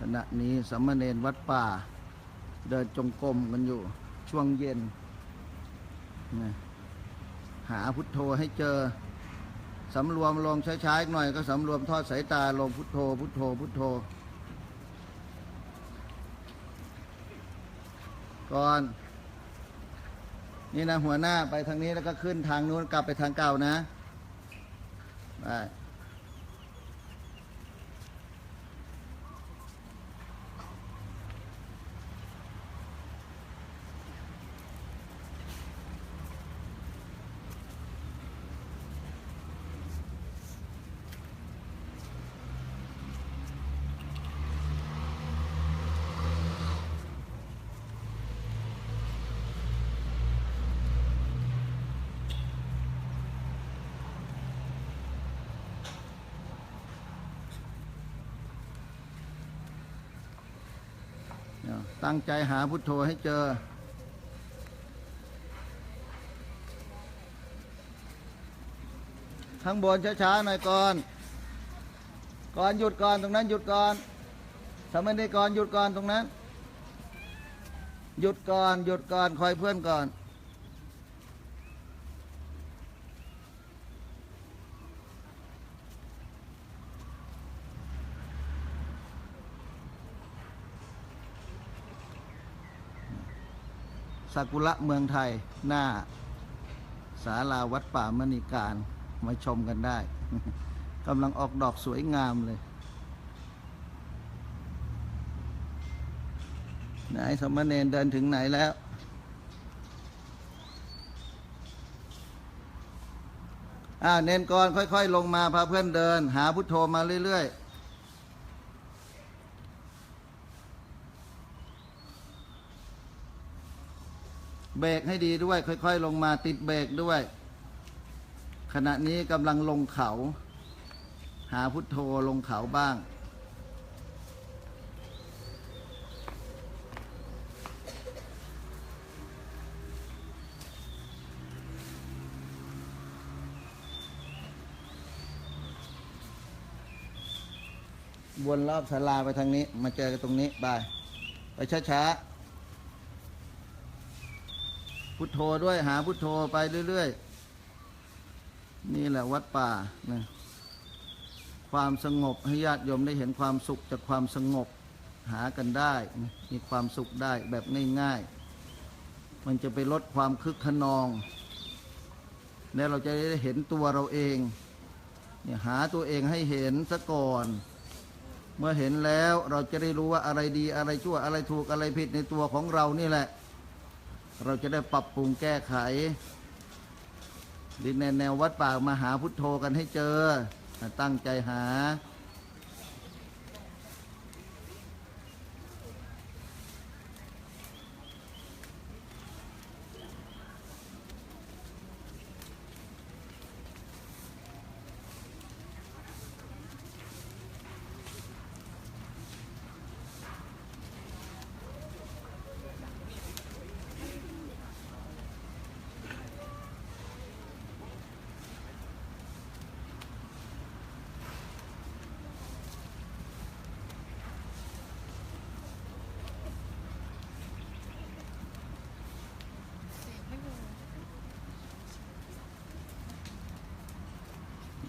ขณะนี้สามเณรวัดป่า เดินจงกรมกันอยู่ช่วงเย็น หาพุทโธให้เจอสำรวมลงช้าๆหน่อยก็สำรวมทอดสายตาลงพุทโธ พุทโธ พุทโธ ก่อน นี่นะหัวหน้าไปทางนี้แล้วก็ขึ้นทางนู้นกลับไปทางเก่านะ ได้ ตั้งใจหาพุทโธให้เจอ ข้างบนช้าๆหน่อยก่อน ก่อนหยุดก่อนตรงนั้นหยุดก่อนทำไมได้ก่อนหยุดก่อนตรงนั้น หยุดก่อนหยุดก่อนคอยเพื่อนก่อนากุระเมืองไทยหน้าศาลาวัดป่ามณีการมาชมกันได้กำลังออกดอกสวยงามเลยไหนสมณเณรเดินถึงไหนแล้วอ่าเนนก่อนค่อย ๆ ลงมาพาเพื่อนเดิน หาพุทโธมาเรื่อย ๆ เบรกให้ดีด้วย ค่อย ๆ ลงมาติดเบรกด้วย ขณะนี้กำลังลงเขา หาพุทโธลงเขาบ้าง วนรอบศาลาไปทางนี้ มาเจอกันตรงนี้บายไปช้า ๆ พุทโธด้วยหาพุทโธไปเรื่อยๆ นี่แหละวัดป่านะความสงบให้ญาติโยมได้เห็นความสุขจากความสงบหากันได้ มีความสุขได้แบบง่ายๆ มันจะไปลดความคึกขนอง และเราจะได้เห็นตัวเราเองเนี่ยหาตัวเองให้เห็นซะก่อน เมื่อเห็นแล้วเราจะได้รู้ว่าอะไรดีอะไรชั่วอะไรถูกอะไรผิดในตัวของเรานี่แหละ เราจะได้ปรับปรุงแก้ไขดินในแนววัดป่ามาหาพุทโธกันให้เจอ ตั้งใจหา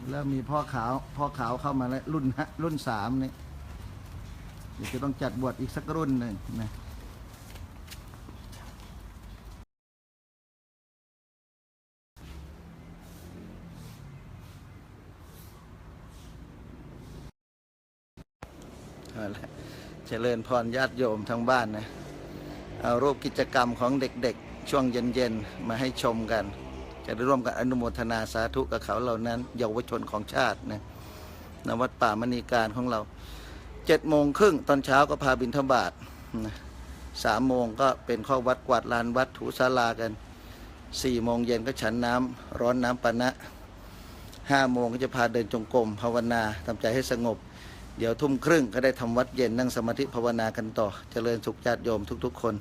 แล้วมีพ่อขาวพ่อขาวเข้ามาแล้วรุ่นฮะรุ่นสามนี่เดี๋ยวจะต้องจัดบวชอีกสักรุ่นหนึ่งนะเอาละเจริญพรญาติโยมทั้งบ้านนะ เอารูปกิจกรรมของเด็กๆ ช่วงเย็นๆ มาให้ชมกัน จะได้ร่วมกันอนุโมทนาสาธุกับเขาเหล่านั้น เยาวชนของชาตินะนวัดป่ามณีการของเราเจ็ดโมงครึ่งตอนเช้าก็พาบิณฑบาตนะสามโมงก็เป็นข้อวัดกวาดลานวัดถูศาลากันสี่โมงเย็นก็ฉันน้ำร้อนน้ำปานะห้าโมงก็จะพาเดินจงกรมภาวนาทำใจให้สงบ เดี๋ยวทุ่มครึ่งก็ได้ทำวัดเย็นนั่งสมาธิภาวนากันต่อเจริญสุขญาติโยมทุก ๆ คน